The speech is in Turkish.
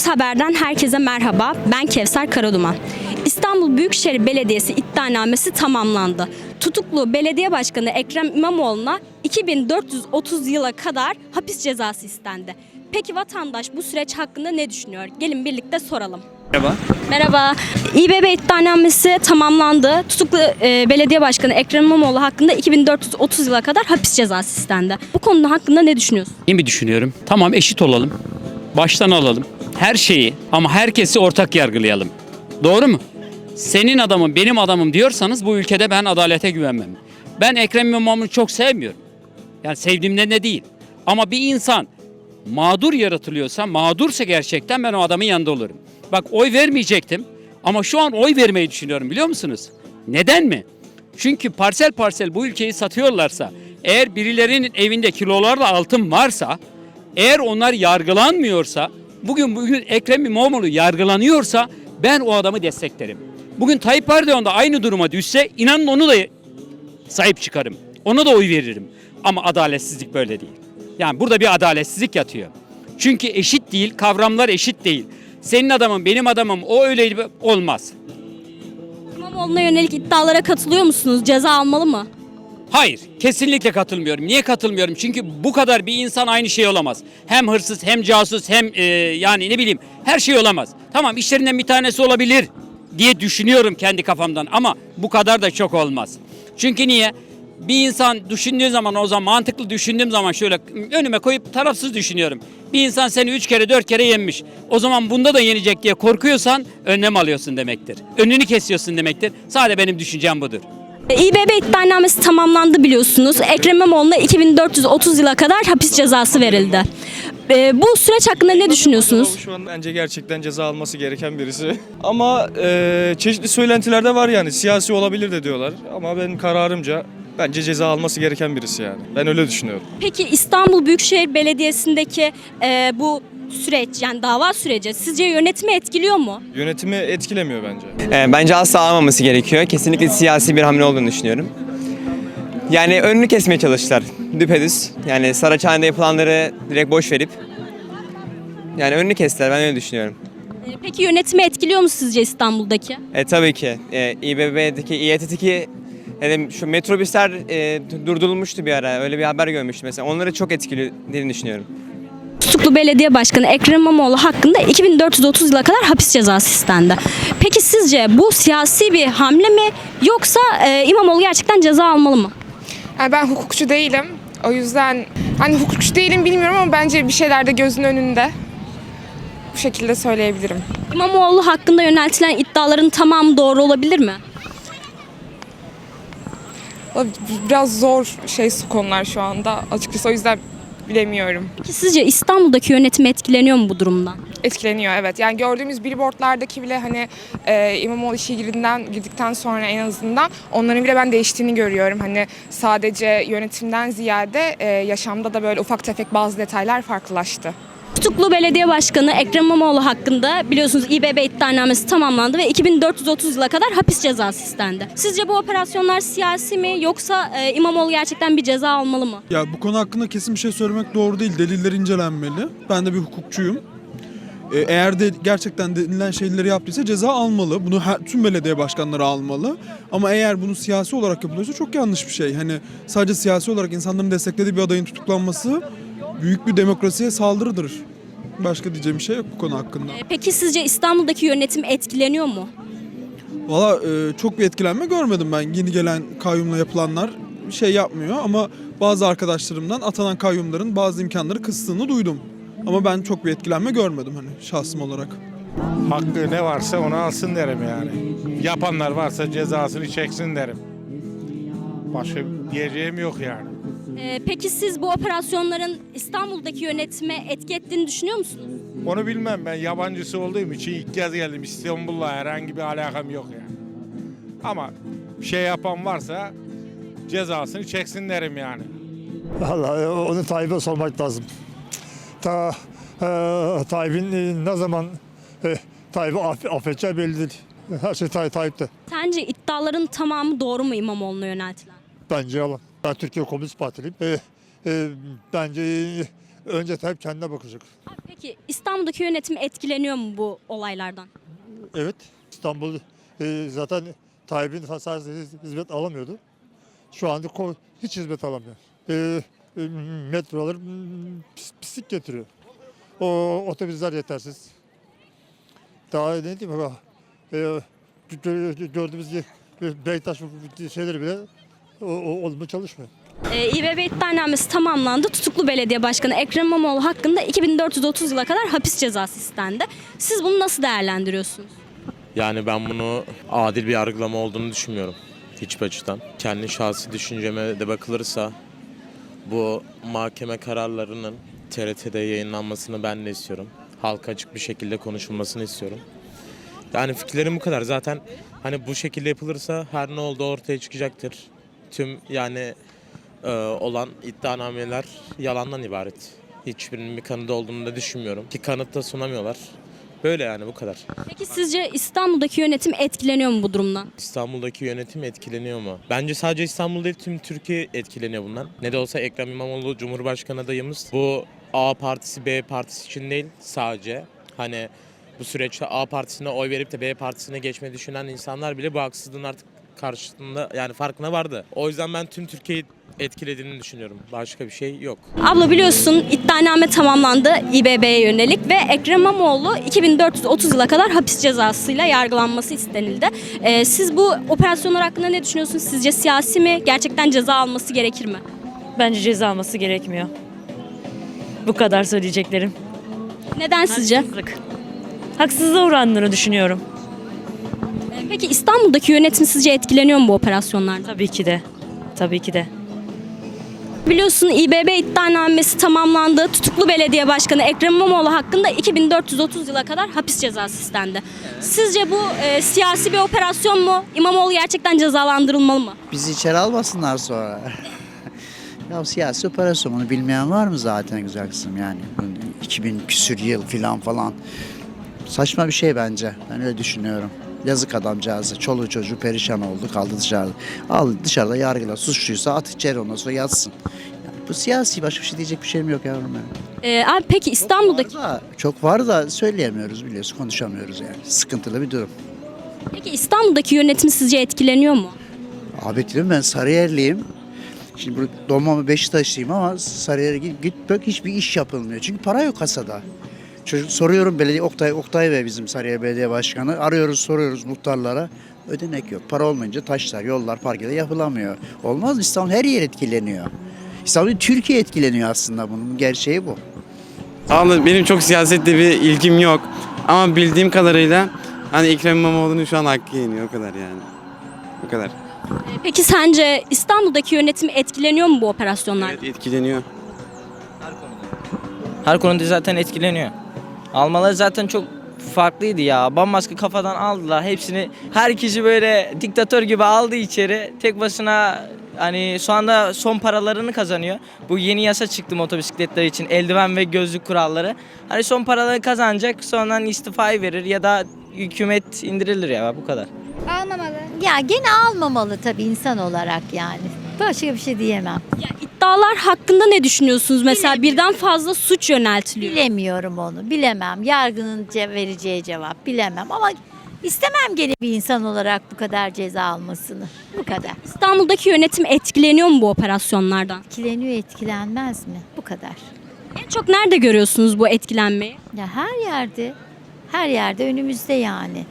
Haber'den herkese merhaba. Ben Kevser Karaduman. İstanbul Büyükşehir Belediyesi iddianamesi tamamlandı. Tutuklu belediye başkanı Ekrem İmamoğlu'na 2430 yıla kadar hapis cezası istendi. Peki vatandaş bu süreç hakkında ne düşünüyor? Gelin birlikte soralım. Merhaba. Merhaba. İBB iddianamesi tamamlandı. Tutuklu e, belediye başkanı Ekrem İmamoğlu hakkında 2430 yıla kadar hapis cezası istendi. Bu konu hakkında ne düşünüyorsun? İyi mi düşünüyorum? Tamam eşit olalım. Baştan alalım. Her şeyi ama herkesi ortak yargılayalım. Doğru mu? Senin adamım benim adamım diyorsanız bu ülkede ben adalete güvenmem. Ben Ekrem İmamoğlu'nu çok sevmiyorum. Yani sevdiğimden de değil. Ama bir insan mağdur yaratılıyorsa, mağdursa gerçekten ben o adamın yanında olurum. Bak oy vermeyecektim ama şu an oy vermeyi düşünüyorum biliyor musunuz? Neden mi? Çünkü parsel parsel bu ülkeyi satıyorlarsa, eğer birilerinin evinde kilolarla altın varsa, eğer onlar yargılanmıyorsa, bugün bugün Ekrem İmamoğlu yargılanıyorsa ben o adamı desteklerim. Bugün Tayyip Erdoğan da aynı duruma düşse inanın onu da sahip çıkarım. Ona da oy veririm. Ama adaletsizlik böyle değil. Yani burada bir adaletsizlik yatıyor. Çünkü eşit değil, kavramlar eşit değil. Senin adamın, benim adamım o öyle olmaz. İmamoğlu'na yönelik iddialara katılıyor musunuz? Ceza almalı mı? Hayır, kesinlikle katılmıyorum. Niye katılmıyorum? Çünkü bu kadar bir insan aynı şey olamaz. Hem hırsız, hem casus, hem e, yani ne bileyim her şey olamaz. Tamam işlerinden bir tanesi olabilir diye düşünüyorum kendi kafamdan ama bu kadar da çok olmaz. Çünkü niye? Bir insan düşündüğü zaman o zaman mantıklı düşündüğüm zaman şöyle önüme koyup tarafsız düşünüyorum. Bir insan seni üç kere dört kere yenmiş. O zaman bunda da yenecek diye korkuyorsan önlem alıyorsun demektir. Önünü kesiyorsun demektir. Sadece benim düşüncem budur. İBB iddianamesi tamamlandı biliyorsunuz. Ekrem İmamoğlu'na 2430 yıla kadar hapis cezası verildi. E, bu süreç hakkında ne düşünüyorsunuz? Şu an bence gerçekten ceza alması gereken birisi. Ama e, çeşitli söylentilerde var yani siyasi olabilir de diyorlar. Ama ben kararımca bence ceza alması gereken birisi yani. Ben öyle düşünüyorum. Peki İstanbul Büyükşehir Belediyesi'ndeki e, bu süreç yani dava süreci sizce yönetimi etkiliyor mu? Yönetimi etkilemiyor bence. Ee, Bence asla almaması gerekiyor. Kesinlikle siyasi bir hamle olduğunu düşünüyorum. Yani önünü kesmeye çalıştılar düpedüz. Yani Saraçhane'de yapılanları direkt boş verip yani önünü kestiler ben öyle düşünüyorum. E, peki yönetimi etkiliyor mu sizce İstanbul'daki? E, tabii ki e, İBB'deki, İETT'deki yani şu metrobüsler e, durdurulmuştu bir ara. Öyle bir haber görmüştüm mesela. Onları çok etkilediğini düşünüyorum. Tutuklu Belediye Başkanı Ekrem İmamoğlu hakkında 2430 yıla kadar hapis cezası istendi. Peki sizce bu siyasi bir hamle mi yoksa e, İmamoğlu gerçekten ceza almalı mı? Yani ben hukukçu değilim. O yüzden hani hukukçu değilim bilmiyorum ama bence bir şeyler de gözün önünde. Bu şekilde söyleyebilirim. İmamoğlu hakkında yöneltilen iddiaların tamamı doğru olabilir mi? Biraz zor şey konular şu anda. Açıkçası o yüzden bilemiyorum. Peki sizce İstanbul'daki yönetim etkileniyor mu bu durumdan? Etkileniyor evet. Yani gördüğümüz billboardlardaki bile hani e, İmamoğlu işe girdiğinden, girdikten sonra en azından onların bile ben değiştiğini görüyorum. Hani sadece yönetimden ziyade e, yaşamda da böyle ufak tefek bazı detaylar farklılaştı. Tutuklu Belediye Başkanı Ekrem İmamoğlu hakkında biliyorsunuz İBB iddianamesi tamamlandı ve 2430 yıla kadar hapis cezası istendi. Sizce bu operasyonlar siyasi mi yoksa e, İmamoğlu gerçekten bir ceza almalı mı? Ya bu konu hakkında kesin bir şey söylemek doğru değil. Deliller incelenmeli. Ben de bir hukukçuyum. Ee, Eğer de gerçekten denilen şeyleri yaptıysa ceza almalı. Bunu her, tüm belediye başkanları almalı. Ama eğer bunu siyasi olarak yapılıyorsa çok yanlış bir şey. Hani sadece siyasi olarak insanların desteklediği bir adayın tutuklanması büyük bir demokrasiye saldırıdır. Başka diyeceğim bir şey yok bu konu hakkında. E, Peki sizce İstanbul'daki yönetim etkileniyor mu? Valla e, çok bir etkilenme görmedim ben. Yeni gelen kayyumla yapılanlar şey yapmıyor ama bazı arkadaşlarımdan atanan kayyumların bazı imkanları kıstığını duydum. Ama ben çok bir etkilenme görmedim hani şahsım olarak. Hakkı ne varsa onu alsın derim yani. Yapanlar varsa cezasını çeksin derim. Başka diyeceğim yok yani. E, Peki siz bu operasyonların İstanbul'daki yönetime etki ettiğini düşünüyor musunuz? Onu bilmem ben yabancısı olduğum için ilk kez geldim İstanbul'la herhangi bir alakam yok yani. Ama bir şey yapan varsa cezasını çeksin derim yani. Vallahi onu Tayyip'e sormak lazım. Ta e, Tayyip'in e, ne zaman e, Tayyip'i aff affedeceği belli değil. Her şey Tay Tayyip'te. Sence iddiaların tamamı doğru mu İmamoğlu'na yöneltilen? Bence yalan. Ben Türkiye Komünist Partiliyim. E, e, bence e, önce Tayyip kendine bakacak. Peki Peki İstanbul'daki yönetim etkileniyor mu bu olaylardan? Evet. İstanbul e, zaten Tayyip'in sadece hizmet alamıyordu. Şu anda hiç hizmet alamıyor. E, e, metrolar pis- pislik getiriyor. O otobüsler yetersiz. Daha ne diyeyim. E, gö- gö- gördüğümüz gibi Beytaş şeyleri bile o, o, olma çalışmıyor. Ee, İBB iddianamesi tamamlandı. Tutuklu belediye başkanı Ekrem İmamoğlu hakkında 2430 yıla kadar hapis cezası istendi. Siz bunu nasıl değerlendiriyorsunuz? Yani ben bunu adil bir yargılama olduğunu düşünmüyorum hiçbir açıdan. Kendi şahsi düşünceme de bakılırsa bu mahkeme kararlarının TRT'de yayınlanmasını ben de istiyorum. Halka açık bir şekilde konuşulmasını istiyorum. Yani fikirlerim bu kadar. Zaten hani bu şekilde yapılırsa her ne oldu ortaya çıkacaktır. Tüm yani e, olan iddianameler yalandan ibaret. Hiçbirinin bir kanıtı olduğunu da düşünmüyorum. Ki kanıt da sunamıyorlar. Böyle yani bu kadar. Peki sizce İstanbul'daki yönetim etkileniyor mu bu durumdan? İstanbul'daki yönetim etkileniyor mu? Bence sadece İstanbul değil tüm Türkiye etkileniyor bundan. Ne de olsa Ekrem İmamoğlu Cumhurbaşkanı adayımız. Bu A partisi B partisi için değil sadece. Hani bu süreçte A partisine oy verip de B partisine geçmeyi düşünen insanlar bile bu haksızlığın artık karşısında yani farkına vardı. O yüzden ben tüm Türkiye'yi etkilediğini düşünüyorum. Başka bir şey yok. Abla biliyorsun iddianame tamamlandı İBB'ye yönelik ve Ekrem İmamoğlu 2430 yıla kadar hapis cezasıyla yargılanması istenildi. Ee, siz bu operasyonlar hakkında ne düşünüyorsunuz? Sizce siyasi mi? Gerçekten ceza alması gerekir mi? Bence ceza alması gerekmiyor. Bu kadar söyleyeceklerim. Neden sizce? Haksızlık. Haksızlığa uğrandığını düşünüyorum. Peki İstanbul'daki yönetim sizce etkileniyor mu bu operasyonlardan? Tabii ki de. Tabii ki de. Biliyorsun İBB iddianamesi tamamlandı. Tutuklu belediye başkanı Ekrem İmamoğlu hakkında 2430 yıla kadar hapis cezası istendi. Sizce bu e, siyasi bir operasyon mu? İmamoğlu gerçekten cezalandırılmalı mı? Bizi içeri almasınlar sonra. ya siyasi operasyon onu bilmeyen var mı zaten güzel kızım yani. 2000 küsür yıl filan falan. Saçma bir şey bence. Ben öyle düşünüyorum. Yazık adamcağızı. Çoluğu çocuğu perişan oldu kaldı dışarıda. Al dışarıda yargıla suçluysa at içeri ondan sonra yatsın. Yani bu siyasi başka bir şey diyecek bir şeyim yok yavrum benim. Ee, abi peki İstanbul'daki Var da, çok var da söyleyemiyoruz biliyorsun konuşamıyoruz yani. Sıkıntılı bir durum. peki İstanbul'daki yönetim sizce etkileniyor mu? Abi diyorum ben Sarıyerliyim. Şimdi burada doğmamı Beşiktaşlıyım ama Sarıyer'e git, git bak hiçbir iş yapılmıyor. Çünkü para yok kasada. Çocuk soruyorum belediye Oktay Oktay ve bizim Sarıyer Belediye Başkanı arıyoruz soruyoruz muhtarlara. Ödenek yok. Para olmayınca taşlar, yollar, parkeler yapılamıyor. Olmaz mı? İstanbul her yer etkileniyor. İstanbul Türkiye etkileniyor aslında bunun gerçeği bu. Vallahi benim çok siyasette bir ilgim yok. Ama bildiğim kadarıyla hani Ekrem İmamoğlu'nun şu an hakkı yeniyor o kadar yani. O kadar. Peki sence İstanbul'daki yönetim etkileniyor mu bu operasyonlardan? Evet etkileniyor. Her konuda zaten etkileniyor. Almaları zaten çok farklıydı ya. Bambaşka kafadan aldılar. Hepsini herkesi böyle diktatör gibi aldı içeri. Tek başına hani şu anda son paralarını kazanıyor. Bu yeni yasa çıktı motobisikletler için. Eldiven ve gözlük kuralları. Hani son paraları kazanacak. Sonra istifayı verir ya da hükümet indirilir ya bu kadar. Almamalı. Ya gene almamalı tabii insan olarak yani. Başka bir şey diyemem. Ya iddialar hakkında ne düşünüyorsunuz? Mesela birden fazla suç yöneltiliyor. Bilemiyorum onu. Bilemem. Yargının ce- vereceği cevap bilemem ama istemem gene bir insan olarak bu kadar ceza almasını. Bu kadar. İstanbul'daki yönetim etkileniyor mu bu operasyonlardan? Etkileniyor etkilenmez mi? Bu kadar. En çok nerede görüyorsunuz bu etkilenmeyi? Ya her yerde her yerde önümüzde yani.